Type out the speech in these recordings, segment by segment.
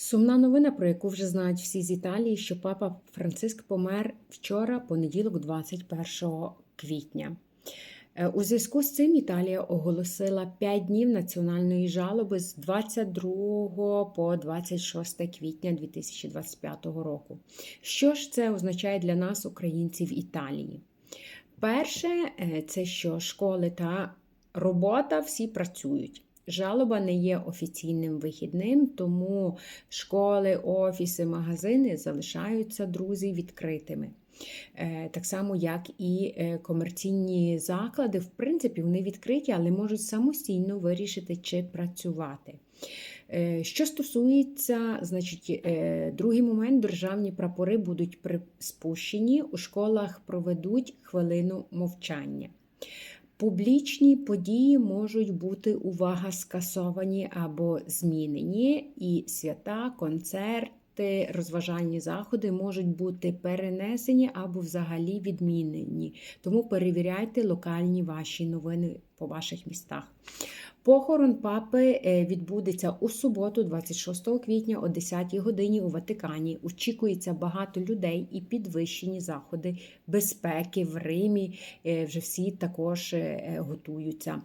Сумна новина, про яку вже знають всі з Італії, що папа Франциск помер вчора, понеділок, 21 квітня. Е, У зв'язку з цим Італія оголосила 5 днів національної жалоби з 22 по 26 квітня 2025 року. Що ж це означає для нас, українців Італії? Перше, е, це що школи та робота всі працюють. Жалоба не є офіційним вихідним, тому школи, офіси, магазини залишаються друзі відкритими. Е, Так само, як і е, комерційні заклади, в принципі, вони відкриті, але можуть самостійно вирішити, чи працювати. Е, Що стосується, значить, другий момент, державні прапори будуть при- спущені, у школах проведуть хвилину мовчання. Публічні події можуть бути увага скасовані або змінені, і свята, концерти, розважальні заходи можуть бути перенесені або взагалі відмінені. Тому перевіряйте локальні ваші новини по ваших містах. Похорон папи е, відбудеться у суботу, 26 квітня о 10 годині у Ватикані. Очікується багато людей і підвищені заходи безпеки в Римі. Е, Вже всі також е, готуються.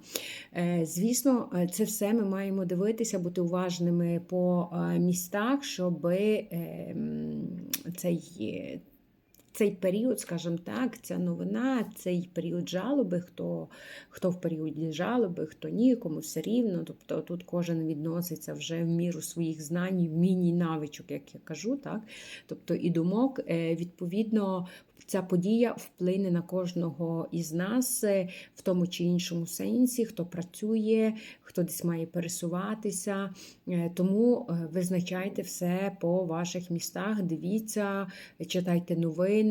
Звісно, це все ми маємо дивитися, бути уважними по містах, щоб цей. Цей період, скажімо так, ця новина, цей період жалоби, хто, хто в періоді жалоби, хто ні, кому все рівно. Тобто тут кожен відноситься вже в міру своїх знань, вмінь і навичок, як я кажу. Так? Тобто і думок, е, відповідно, ця подія вплине на кожного із нас е, в тому чи іншому сенсі, хто працює, хто десь має пересуватися. Е, Тому визначайте все по ваших містах, дивіться, читайте новини,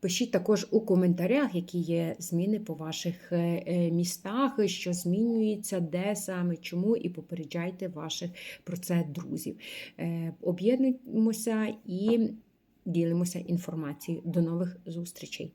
пишіть також у коментарях, які є зміни по ваших е, е, містах, що змінюється, де саме, чому, і попереджайте ваших про це друзів. Е, Об'єднуємося і ділимося інформацією. До нових зустрічей!